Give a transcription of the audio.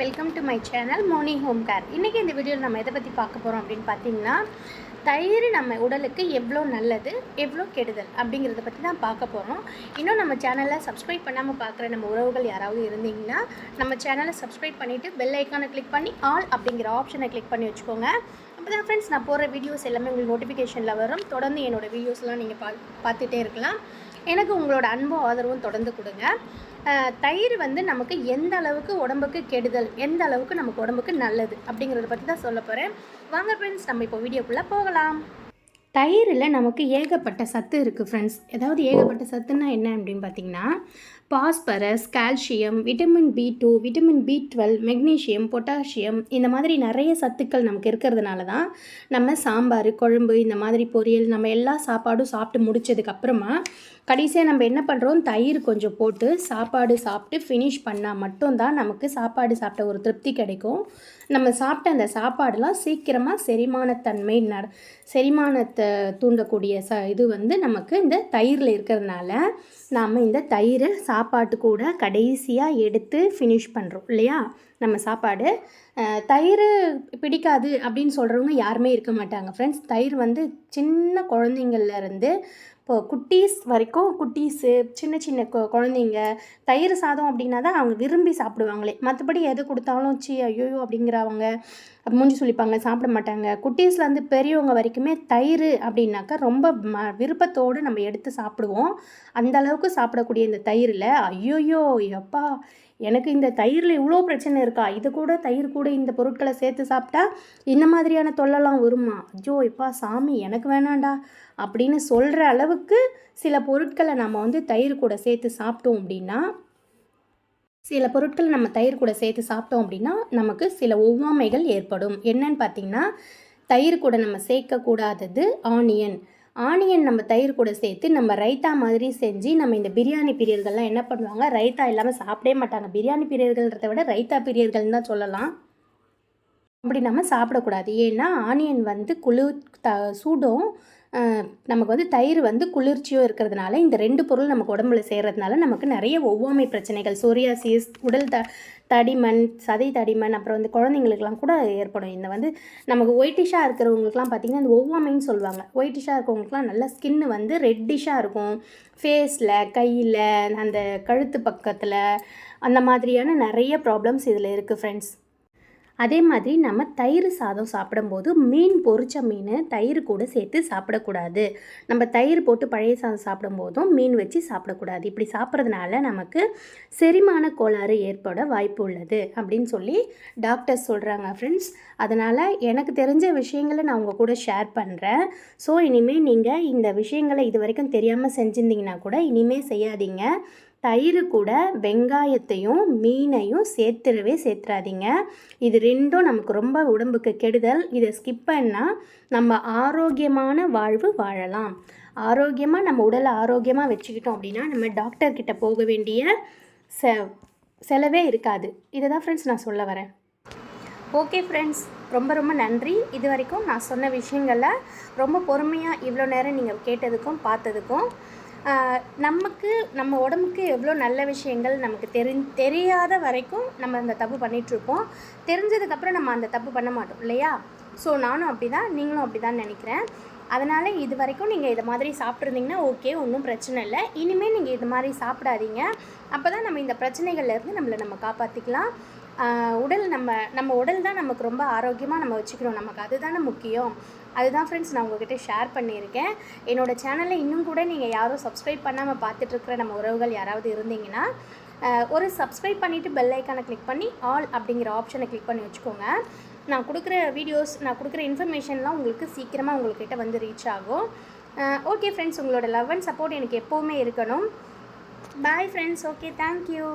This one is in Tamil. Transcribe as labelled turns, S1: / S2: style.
S1: Welcome to my channel morning home care இன்றைக்கி இந்த வீடியோவில் நம்ம எதை பற்றி பார்க்க போகிறோம் அப்படின்னு பார்த்தீங்கன்னா தயிர் நம்ம உடலுக்கு எவ்வளோ நல்லது எவ்வளோ கெடுதல் அப்படிங்கிறத பற்றி தான் பார்க்க போகிறோம் இன்னும் நம்ம சேனலை சப்ஸ்கிரைப் பண்ணாமல் பார்க்குற நம்ம உறவுகள் யாராவது இருந்தீங்கன்னா நம்ம சேனலை சப்ஸ்கிரைப் பண்ணிவிட்டு பெல் ஐக்கானை கிளிக் பண்ணி ஆல் அப்படிங்கிற ஆப்ஷனை கிளிக் பண்ணி வச்சுக்கோங்க. அப்போ தான் ஃப்ரெண்ட்ஸ் நான் போடுற வீடியோஸ் எல்லாமே உங்களுக்கு நோட்டிஃபிகேஷனில் வரும். தொடர்ந்து என்னோடய வீடியோஸ்லாம் நீங்கள் பா பார்த்துட்டே இருக்கலாம். எனக்கு உங்களோட அன்பும் ஆதரவும் தொடர்ந்து கொடுங்க. தயிர் வந்து நமக்கு எந்த அளவுக்கு உடம்புக்கு கெடுதல் எந்த அளவுக்கு நமக்கு உடம்புக்கு நல்லது அப்படிங்கிறத பற்றி தான் சொல்ல போகிறேன் வாங்க ஃப்ரெண்ட்ஸ் நம்ம இப்போ வீடியோக்குள்ளே போகலாம். தயிரில் நமக்கு ஏகப்பட்ட சத்து இருக்குது ஃப்ரெண்ட்ஸ் ஏதாவது ஏகப்பட்ட சத்துன்னா என்ன அப்படின்னு பார்த்தீங்கன்னா phosphorus calcium vitamin B two vitamin B twelve magnesium potassium இந்த மாதிரி நிறைய சத்துக்கள் நமக்கு இருக்கிறதுனால தான் நம்ம சாம்பார் குழம்பு இந்த மாதிரி பொரியல் நம்ம எல்லா சாப்பாடும் சாப்பிட்டு முடிச்சதுக்கப்புறமா கடைசியாக நம்ம என்ன பண்ணுறோம் தயிர் கொஞ்சம் போட்டு சாப்பாடு சாப்பிட்டு ஃபினிஷ் பண்ணால் மட்டும்தான் நமக்கு சாப்பாடு சாப்பிட்ட ஒரு திருப்தி கிடைக்கும். நம்ம சாப்பிட்ட அந்த சாப்பாடுலாம் சீக்கிரமாக செரிமானத்தன்மை நட செரிமானத்தை தூண்டக்கூடிய ச இது வந்து நமக்கு இந்த தயிரில் இருக்கிறதுனால நாம் இந்த தயிரை சாப்பாட்டு கூட கடைசியாக எடுத்து ஃபினிஷ் பண்ணுறோம் இல்லையா? நம்ம சாப்பாடு தயிர் பிடிக்காது அப்படின்னு சொல்கிறவங்க யாருமே இருக்க மாட்டாங்க. ஃப்ரெண்ட்ஸ் தயிர் வந்து சின்ன குழந்தைங்கள்லேருந்து இப்போ குட்டீஸ் வரைக்கும் குட்டீஸு சின்ன சின்ன குழந்தைங்க தயிர் சாதம் அப்படின்னா தான் அவங்க விரும்பி சாப்பிடுவாங்களே. மற்றபடி எது கொடுத்தாலும் சி ஐயோ அப்படிங்கிறவங்க மூஞ்சி சொல்லிப்பாங்க சாப்பிட மாட்டாங்க. குட்டீஸ்லேருந்து பெரியவங்க வரைக்குமே தயிர் அப்படின்னாக்கா ரொம்ப ம விருப்பத்தோடு நம்ம எடுத்து சாப்பிடுவோம். அந்த அளவுக்கு சாப்பிடக்கூடிய இந்த தயிரில் ஐயோயோ எப்பா எனக்கு இந்த தயிரில் இவ்வளோ பிரச்சனை இருக்கா? இது கூட தயிர் கூட இந்த பொருட்களை சேர்த்து சாப்பிட்டா இந்த மாதிரியான தொல்லலாம் வருமா? ஐயோ இப்பா சாமி எனக்கு வேணாண்டா அப்படின்னு சொல்கிற அளவுக்கு சில பொருட்களை நம்ம வந்து தயிர் கூட சேர்த்து சாப்பிட்டோம் அப்படின்னா சில பொருட்களை நம்ம தயிர் கூட சேர்த்து சாப்பிட்டோம் அப்படின்னா நமக்கு சில ஒவ்வாமைகள் ஏற்படும். என்னன்னு பார்த்தீங்கன்னா தயிர் கூட நம்ம சேர்க்கக்கூடாதது ஆனியன். ஆனியன் நம்ம தயிர் கூட சேர்த்து நம்ம ரைத்தா மாதிரி செஞ்சு நம்ம இந்த பிரியாணி பிரியர்கள்லாம் என்ன பண்ணுவாங்க? ரைத்தா இல்லாமல் சாப்பிடவே மாட்டாங்க. பிரியாணி பிரியர்கள்ன்றதை விட ரைத்தா பிரியர்கள்னு தான் சொல்லலாம். அப்படி நம்ம சாப்பிடக்கூடாது. ஏன்னா ஆனியன் வந்து குளிர் த சூடும் நமக்கு வந்து தயிர் வந்து குளிர்ச்சியும் இருக்கிறதுனால இந்த ரெண்டு பொருள் நமக்கு உடம்புல சேர்கிறதுனால நமக்கு நிறைய ஒவ்வாமை பிரச்சனைகள் சோரியாசிஸ் உடல் த தடிமன் சதை தடிமண் அப்புறம் வந்து குழந்தைங்களுக்குலாம் கூட ஏற்படும். இந்த வந்து நமக்கு ஒயிட்டிஷாக இருக்கிறவங்களுக்குலாம் பார்த்திங்கன்னா இந்த ஒவ்வாமைன்னு சொல்லுவாங்க. ஒயிட்டிஷாக இருக்கவங்களுக்குலாம் நல்ல ஸ்கின்னு வந்து ரெட்டிஷாக இருக்கும். ஃபேஸில் கையில் அந்த கழுத்து பக்கத்தில் அந்த மாதிரியான நிறைய ப்ராப்ளம்ஸ் இதில் இருக்குது ஃப்ரெண்ட்ஸ் அதே மாதிரி நம்ம தயிர் சாதம் சாப்பிடும்போது மீன் பொரிச்ச மீன் தயிர் கூட சேர்த்து சாப்பிடக்கூடாது. நம்ம தயிர் போட்டு பழைய சாதம் சாப்பிடும்போதும் மீன் வச்சு சாப்பிடக்கூடாது. இப்படி சாப்பிட்றதுனால நமக்கு செரிமான கோளாறு ஏற்பட வாய்ப்பு உள்ளது அப்படின்னு சொல்லி டாக்டர்ஸ் சொல்கிறாங்க ஃப்ரெண்ட்ஸ் அதனால் எனக்கு தெரிஞ்ச விஷயங்களை நான் உங்கள் கூட ஷேர் பண்ணுறேன் ஸோ இனிமேல் நீங்கள் இந்த விஷயங்களை இது வரைக்கும் தெரியாமல் செஞ்சுருந்தீங்கன்னா கூட இனிமேல் செய்யாதீங்க. தயிர் கூட வெங்காயத்தையும் மீனையும் சேர்த்துடவே சேர்த்துறாதீங்க. இது ரெண்டும் நமக்கு ரொம்ப உடம்புக்கு கெடுதல். இதை ஸ்கிப் பண்ணால் நம்ம ஆரோக்கியமான வாழ்வு வாழலாம். ஆரோக்கியமாக நம்ம உடலை ஆரோக்கியமாக வச்சுக்கிட்டோம் அப்படின்னா நம்ம டாக்டர்கிட்ட போக வேண்டிய செ செலவே இருக்காது. இதை தான் ஃப்ரெண்ட்ஸ் நான் சொல்ல வரேன். ஓகே ஃப்ரெண்ட்ஸ் ரொம்ப ரொம்ப நன்றி. இது வரைக்கும் நான் சொன்ன விஷயங்களை ரொம்ப பொறுமையாக இவ்வளோ நேரம் நீங்கள் கேட்டதுக்கும் பார்த்ததுக்கும் நமக்கு நம்ம உடம்புக்கு எவ்வளோ நல்ல விஷயங்கள் நமக்கு தெரி தெரியாத வரைக்கும் நம்ம அந்த தப்பு பண்ணிகிட்ருப்போம் தெரிஞ்சதுக்கப்புறம் நம்ம அந்த தப்பு பண்ண மாட்டோம் இல்லையா? ஸோ நானும் அப்படி தான் நீங்களும் அப்படி தான் நினைக்கிறேன். அதனால் இது வரைக்கும் நீங்கள் இது மாதிரி சாப்பிட்ருந்தீங்கன்னா ஓகே ஒன்றும் பிரச்சனை இல்லை. இனிமேல் நீங்கள் இது மாதிரி சாப்பிடாதீங்க. அப்போ தான் நம்ம இந்த பிரச்சனைகள்லேருந்து நம்மளை நம்ம காப்பாற்றிக்கலாம் உடல் நம்ம நம்ம உடல் தான் நமக்கு ரொம்ப ஆரோக்கியமாக நம்ம வச்சுக்கணும் நமக்கு அதுதானே முக்கியம். அதுதான் ஃப்ரெண்ட்ஸ் நான் உங்ககிட்ட ஷேர் பண்ணியிருக்கேன். என்னோட சேனலை இன்னும் கூட நீங்கள் யாரும் சப்ஸ்கிரைப் பண்ணாமல் பார்த்துட்ருக்குற நம்ம உறவுகள் யாராவது இருந்தீங்கன்னா ஒரு சப்ஸ்கிரைப் பண்ணிவிட்டு பெல் ஐக்கானை கிளிக் பண்ணி ஆல் அப்படிங்கிற ஆப்ஷனை கிளிக் பண்ணி வச்சுக்கோங்க. நான் கொடுக்குற வீடியோஸ் நான் கொடுக்குற இன்ஃபர்மேஷன்லாம் உங்களுக்கு சீக்கிரமாக உங்கள்கிட்ட வந்து ரீச் ஆகும். ஓகே ஃப்ரெண்ட்ஸ் உங்களோட லவ் அண்ட் சப்போர்ட் எனக்கு எப்போவுமே இருக்கணும். Bye friends okay thank you